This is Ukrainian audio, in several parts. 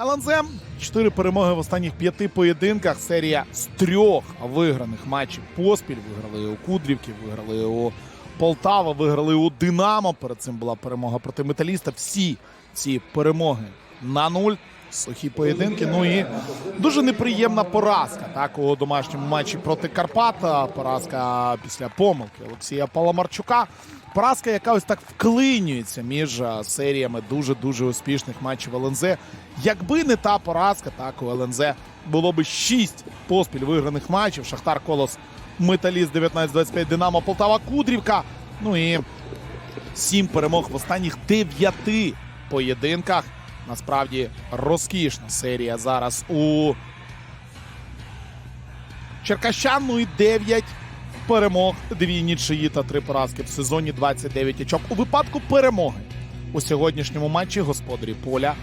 ЛНЗ чотири перемоги в останніх п'яти поєдинках. Серія з трьох виграних матчів поспіль. Виграли у Кудрівки, виграли у Полтава, виграли у Динамо. Перед цим була перемога проти металіста. Всі ці перемоги на нуль. Сухі поєдинки. Ну і дуже неприємна поразка. Так, у домашньому матчі проти Карпата. Поразка після помилки Олексія Паламарчука. Поразка, яка ось так вклинюється між серіями дуже-дуже успішних матчів ЛНЗ. Якби не та поразка, так у ЛНЗ було би шість поспіль виграних матчів. Шахтар Колос, Металіст 19-25, Динамо, Полтава, Кудрівка. Ну і сім перемог в останніх дев'яти поєдинках. Насправді розкішна серія зараз у Черкащан. Ну і 9 перемог, дві нічиї та три поразки в сезоні 29 очок. У випадку перемоги у сьогоднішньому матчі господарі поля,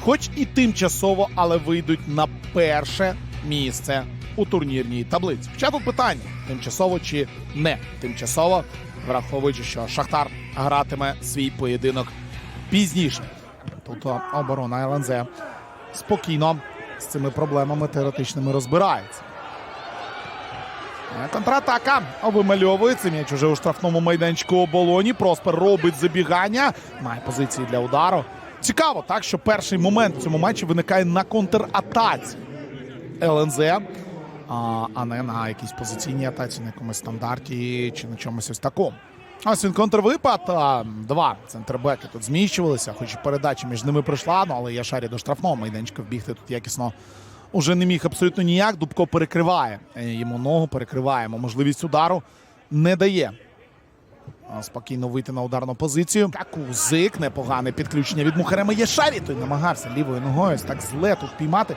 хоч і тимчасово, але вийдуть на перше місце у турнірній таблиці. Хоча тут питання: тимчасово чи не тимчасово, враховуючи, що Шахтар гратиме свій поєдинок пізніше. Тут оборона ЛНЗ спокійно з цими проблемами теоретичними розбирається. Е, Контратака вимальовується. М'яч уже у штрафному майданчику оболоні. Проспер робить забігання. Має позиції для удару. Цікаво, так що перший момент в цьому матчі виникає на контратаці ЛНЗ, а не на якійсь позиційній атаці, на якомусь стандарті чи на чомусь ось такому. Ось він контрвипад. Два центрбеки тут зміщувалися, хоч передача між ними пройшла, ну, але Яшарі до штрафного майданчика вбігти тут якісно уже не міг абсолютно ніяк. Дубко перекриває е, йому ногу, перекриває йому можливість удару. Не дає спокійно вийти на ударну позицію. Кузик, непогане підключення від Мухарема Яшарі. Той намагався лівою ногою ось так зле тут піймати.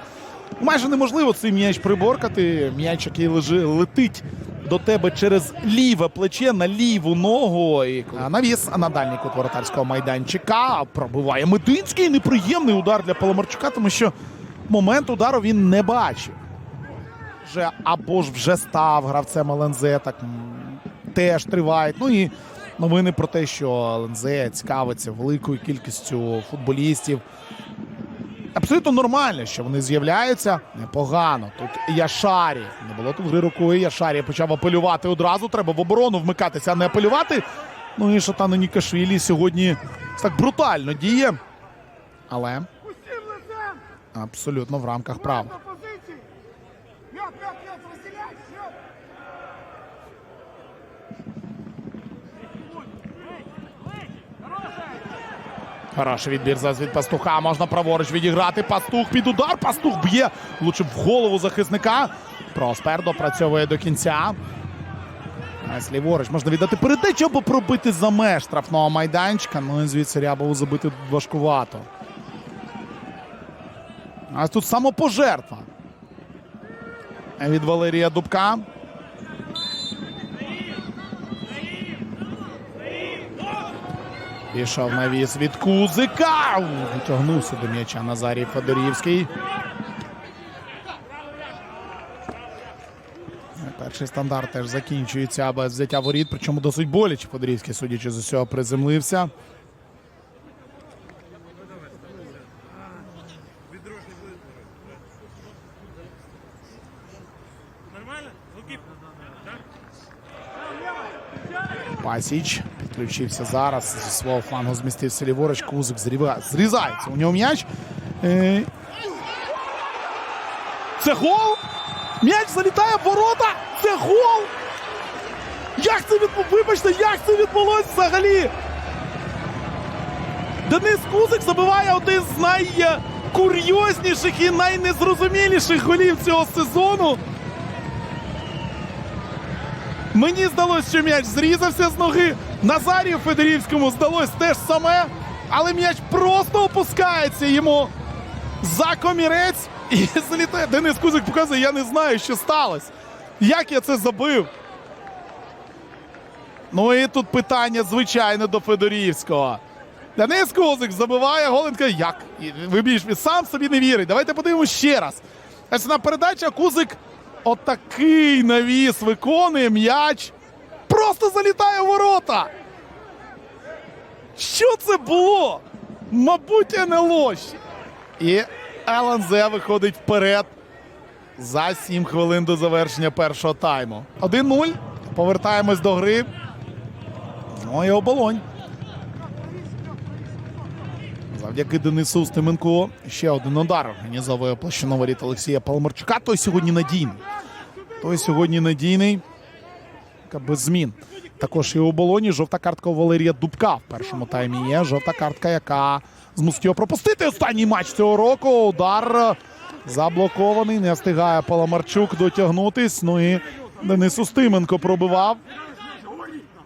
Майже неможливо цей м'яч приборкати. М'яч, який лежи, летить до тебе через ліве плече на ліву ногу. І навіс на дальній кут воротарського майданчика. Пробиває Мединський. Неприємний удар для Паламарчука, тому що момент удару він не бачив. Вже, або ж вже став гравцем ЛНЗ, так теж тривають. Ну і новини про те, що ЛНЗ цікавиться великою кількістю футболістів. Абсолютно нормально, що вони з'являються. Непогано. Тут Яшарі. Не було тут гри рукою. Яшарі почав апелювати одразу. Треба в оборону вмикатися, а не апелювати. Ну і Шатану Нікашвілі сьогодні так брутально діє. Але абсолютно в рамках права. Хороший відбір зараз від пастуха. Можна праворуч відіграти. Пастух під удар. Пастух б'є. Влучив в голову захисника. Проспер допрацьовує до кінця. Ось ліворуч можна віддати передачу або пробити за меж штрафного майданчика. Ну і звідси Рябову забити важкувато. А тут самопожертва. Від Валерія Дубка. Пішов навіс від Кузика. Витягнувся до м'яча Назарій Федорівський. Перший стандарт теж закінчується без взяття воріт, причому досить боляче. Федорівський, судячи з усього, приземлився. Пасіч підключився зараз. Зі свого флангу змістився ліворуч. Кузик зрізається. У нього м'яч. Е... Це гол! М'яч залітає в ворота! Це гол! Як це відбулося? Вибачте, як це відбулося взагалі? Денис Кузик забиває один з найкурйозніших і найнезрозуміліших голів цього сезону. Мені здалося, що м'яч зрізався з ноги. Назарію Федорівському здалось теж саме, але м'яч просто опускається йому за комірець і залітає. Денис Кузик показує, я не знаю, що сталося. Як я це забив? Ну і тут питання, звичайно, до Федорівського. Денис Кузик забиває голенка. Як? Вибіж, сам собі не вірить. Давайте подивимось ще раз. Ось на передача Кузик отакий навіс виконує м'яч. Просто залітає в ворота. Що це було? Мабуть, НЛО. І ЛНЗ виходить вперед за 7 хвилин до завершення першого тайму. 1-0. Повертаємось до гри. Ну і оболонь. Завдяки Денису Устименку ще один удар організовує площину воріт Олексія Паламарчука. Той сьогодні надійний. Той сьогодні надійний. Така Без змін. Також і у оболоні жовта картка у Валерія Дубка в першому таймі є. Жовта картка, яка змусить його пропустити останній матч цього року. Удар заблокований. Не встигає Паламарчук дотягнутись. Ну і Денис Устименко пробивав.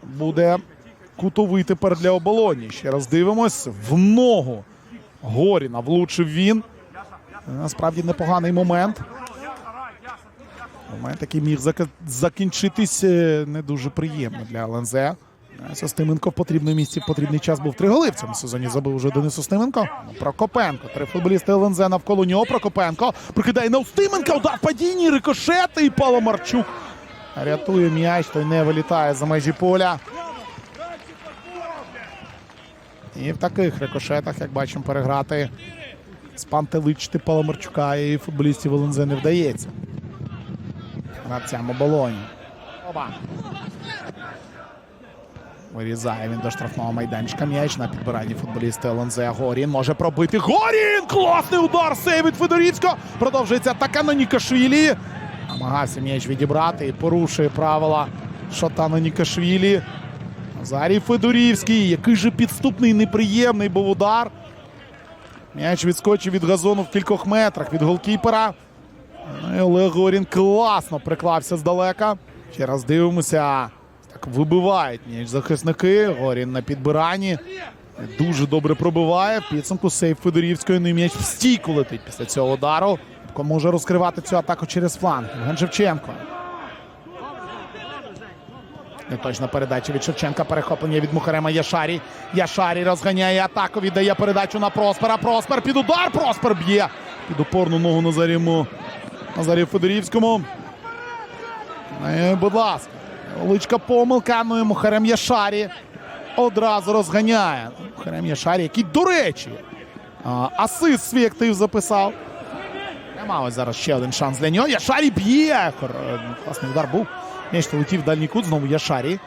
Буде кутовий тепер для оболоні. Ще раз дивимось. В ногу Горіна влучив він. Насправді непоганий момент. Момент, який міг зака- закінчитись е, не дуже приємно для ЛНЗ. Состименко в потрібному місці в потрібний час був три голи в цьому сезоні. Забив вже Денис Устименко. Прокопенко. Три футболісти ЛНЗ навколо нього. Прокопенко прикидає на Устименка. Удар в падінні, рикошет і Паламарчук. Рятує м'яч, той не вилітає за межі поля. І в таких рикошетах, як бачимо, переграти спантеличити Паламарчука і футболістів ЛНЗ не вдається. Гравцям оболоні. Оба. Вирізає він до штрафного майданчика. М'яч на підбиранні футболісти ЛНЗ. Горін може пробити. Горін! Класний удар! Сейв від Федорівського. Продовжується атака на Нікашвілі. Намагався м'яч відібрати і порушує правила Шотана Нікашвілі. Назарій Федорівський. Який же підступний, неприємний був удар. М'яч відскочив від газону в кількох метрах від голкіпера. Ну Олег Горін класно приклався здалека. Ще раз дивимося. Так вибивають м'яч захисники. Горін на підбиранні. Дуже добре пробиває. В підсумку сейф Федорівської. І м'яч в стійку летить після цього удару. Хто може розкривати цю атаку через фланг. Євген Шевченко. Неточна передача від Шевченка. Перехоплення від Мухарема Яшарі. Яшарі розганяє атаку. Віддає передачу на Проспера. Проспер під удар. Проспер б'є. Під опорну ногу Назаріму. Назарію Федорівському. Е, будь ласка. Величка помилка. Ну і Мухарем Яшарі одразу розганяє. Мухарем Яшарі, який, до речі, асист свій актив записав. Нема ось зараз ще один шанс для нього. Яшарі б'є. Е, Класний удар був. М'яч летів в дальній кут. Знову Яшарі.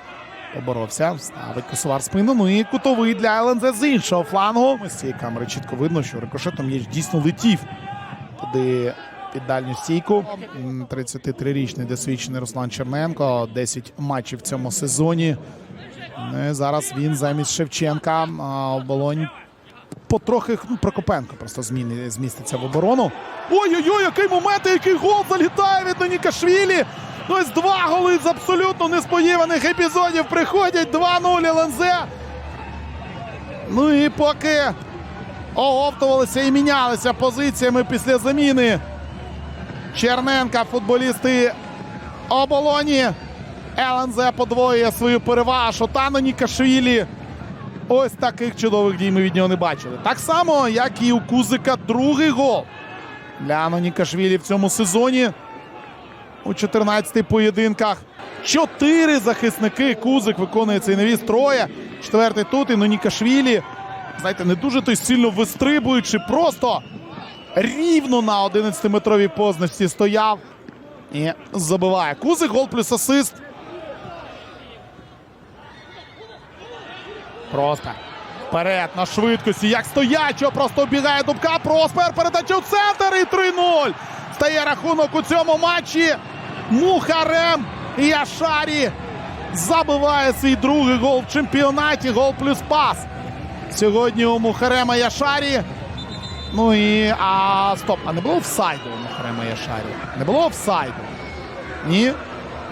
Поборовся, ставить косовар спину. Ну і кутовий для ЛНЗ з іншого флангу. З цієї камери чітко видно, що рикошетом м'яч дійсно летів туди під дальню стійку. 33-річний досвідчений Руслан Черненко. 10 матчів в цьому сезоні. Ну, і зараз він замість Шевченка а, оболонь потрохи ну, Прокопенко просто зміни, зміститься в оборону. Ой-ой-ой, який момент, який гол залітає від Нонікашвілі. Ну, Ось два голи з абсолютно несподіваних епізодів приходять 2-0 ЛНЗ. Ну і поки оговтувалися і мінялися позиціями після заміни Черненка, футболісти оболоні. ЛНЗ подвоює свою перевагу. Шотано Нікашвілі. Ось таких чудових дій ми від нього не бачили. Так само, як і у Кузика, другий гол для Анонікашвілі в цьому сезоні. У 14 поєдинках. Чотири захисники. Кузик виконує цей навіс троє. Четвертий тут і Нонікашвілі. Знаєте, не дуже той сильно вистрибуючи, просто рівно на 11-метровій позначці стояв і забиває. Кузик гол плюс асист. Проспер. Вперед на швидкості. Як стоячо, просто оббігає Дубка. Проспер передача в центр і 3-0. Стає рахунок у цьому матчі. Мухарем і Яшарі забиває свій другий гол в чемпіонаті. Гол плюс пас. Сьогодні у Мухарема Яшарі. Ну і. А стоп, а не було офсайду у Мухарема Яшарі? Не було офсайду? Ні,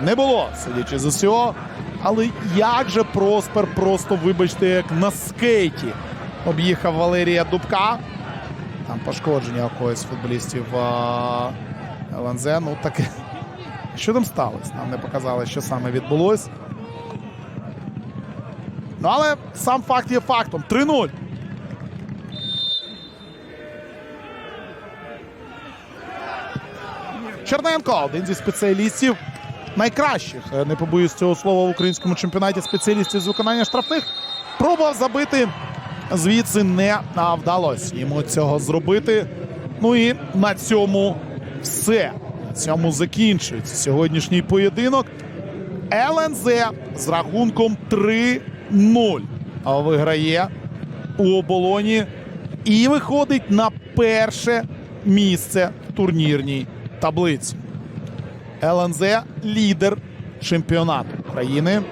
не було, судячи з усього. Але як же Проспер просто, вибачте, як на скейті об'їхав Валерія Дубка. Там пошкодження у когось з футболістів ЛНЗ. Ну таке. Що там сталося? Нам не показали, що саме відбулось. Ну, але сам факт є фактом. 3-0. Черненко, один зі спеціалістів найкращих, е, не побоюсь цього слова в українському чемпіонаті спеціалістів з виконання штрафних. Пробував забити. Звідси не вдалося йому цього зробити. Ну і на цьому все. На цьому закінчується сьогоднішній поєдинок. ЛНЗ з рахунком 3-0 виграє у оболоні і виходить на перше місце в турнірній таблиці. ЛНЗ лідер чемпіонату України